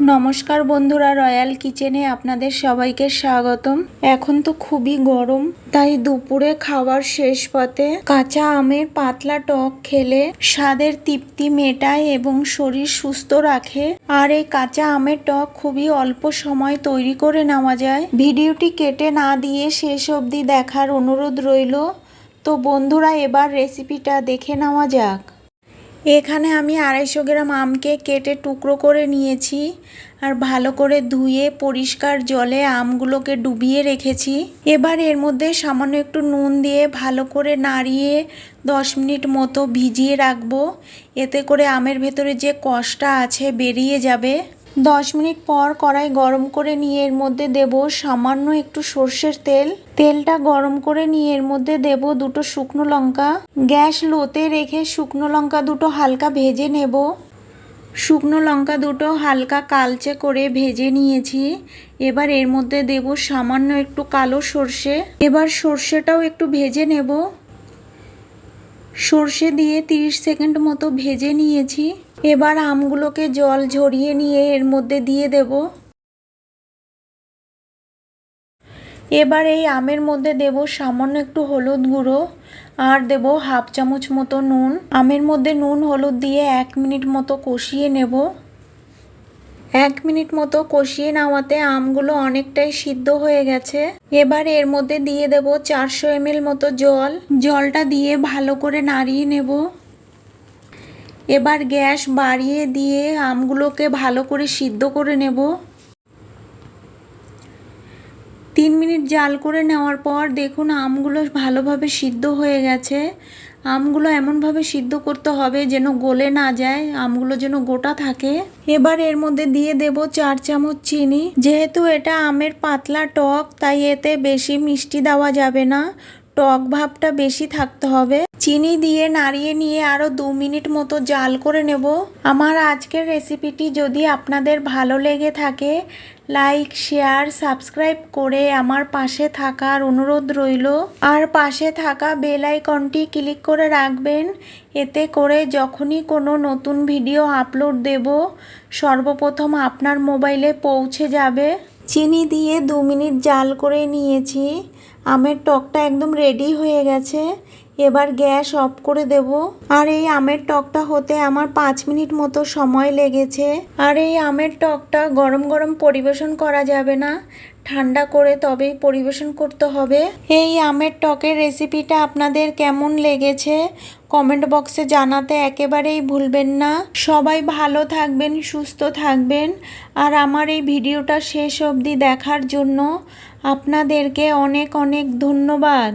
নমস্কার বন্ধুরা, রয়্যাল কিচেনে আপনাদের সবাইকে স্বাগতম। এখন তো খুবই গরম, তাই দুপুরে খাবার শেষ পথে কাঁচা আমের পাতলা টক খেলে স্বাদের তৃপ্তি মেটায় এবং শরীর সুস্থ রাখে। আর এই কাঁচা আমের টক খুবই অল্প সময় তৈরি করে নেওয়া যায়। ভিডিওটি কেটে না দিয়ে শেষ অবধি দেখার অনুরোধ রইল। তো বন্ধুরা, এবার রেসিপিটা দেখে নেওয়া যাক। এখানে আমি আড়াইশো গ্রাম আমকে কেটে টুকরো করে নিয়েছি আর ভালো করে ধুয়ে পরিষ্কার জলে আমগুলোকে ডুবিয়ে রেখেছি। এবার এর মধ্যে সামান্য একটু নুন দিয়ে ভালো করে নাড়িয়ে দশ মিনিট মতো ভিজিয়ে রাখব। এতে করে আমের ভেতরে যে কষটা আছে বেরিয়ে যাবে। দশ মিনিট পর কড়াই গরম করে নিয়ে এর মধ্যে দেব সামান্য একটু সর্ষের তেল। তেলটা গরম করে নিয়ে এর মধ্যে দেব দুটো শুকনো লঙ্কা। গ্যাস লোতে রেখে শুকনো লঙ্কা দুটো হালকা ভেজে নেব। শুকনো লঙ্কা দুটো হালকা কালচে করে ভেজে নিয়েছি। এবার এর মধ্যে দেব সামান্য একটু কালো সর্ষে। এবার সর্ষেটাও একটু ভেজে নেব। সর্ষে দিয়ে 30 সেকেন্ড মতো ভেজে নিয়েছি। এবার আমগুলোকে জল ঝরিয়ে নিয়ে এর মধ্যে দিয়ে দেব। এবার এই আমের মধ্যে দেব সামান্য একটু হলুদ গুঁড়ো আর দেব হাফ চামচ মতো নুন। আমের মধ্যে নুন হলুদ দিয়ে এক মিনিট মতো কষিয়ে নেব। এক মিনিট মতো কষিয়ে নেওয়াতে আমগুলো অনেকটাই সিদ্ধ হয়ে গেছে। এবার এর মধ্যে দিয়ে দেব চারশো এমএল মতো জল। জলটা দিয়ে ভালো করে নাড়িয়ে নেব। এবার গ্যাস বাড়িয়ে দিয়ে আমগুলোকে ভালো করে সিদ্ধ করে নেব। তিন মিনিট জাল করে নেওয়ার পর দেখুন আমগুলো ভালোভাবে সিদ্ধ হয়ে গেছে। আমগুলো এমনভাবে সিদ্ধ করতে হবে যেন গলে না যায়, আমগুলো যেন গোটা থাকে। এবার এর মধ্যে দিয়ে দেব চার চামচ চিনি। যেহেতু এটা আমের পাতলা টক, তাই এতে বেশি মিষ্টি দেওয়া যাবে না। টক ভাবটা বেশি থাকতে হবে। চিনি দিয়ে নাড়িয়ে নিয়ে আরও দু মিনিট মতো জাল করে নেব। আমার আজকের রেসিপিটি যদি আপনাদের ভালো লেগে থাকে, লাইক, শেয়ার, সাবস্ক্রাইব করে আমার পাশে থাকার অনুরোধ রইল। আর পাশে থাকা বেল আইকনটি ক্লিক করে রাখবেন। এতে করে যখনই কোনো নতুন ভিডিও আপলোড দেব, সর্বপ্রথম আপনার মোবাইলে পৌঁছে যাবে। চিনি দিয়ে দু মিনিট জাল করে নিয়েছি। আমের টকটা একদম রেডি হয়ে গেছে। এবার গ্যাস অফ করে দেব। আর এই আমের টকটা হতে আমার পাঁচ মিনিট মতো সময় লেগেছে। আর এই আমের টকটা গরম গরম পরিবেশন করা যাবে না। ঠান্ডা করে তবেই পরিবেশন করতে হবে। এই আমের টকের রেসিপিটা আপনাদের কেমন লেগেছে? কমেন্ট বক্সে জানাতে একেবারেই ভুলবেন না। সবাই ভালো থাকবেন, সুস্থ থাকবেন। আর আমার এই ভিডিওটা শেষ অবধি দেখার জন্য আপনাদেরকে অনেক অনেক ধন্যবাদ।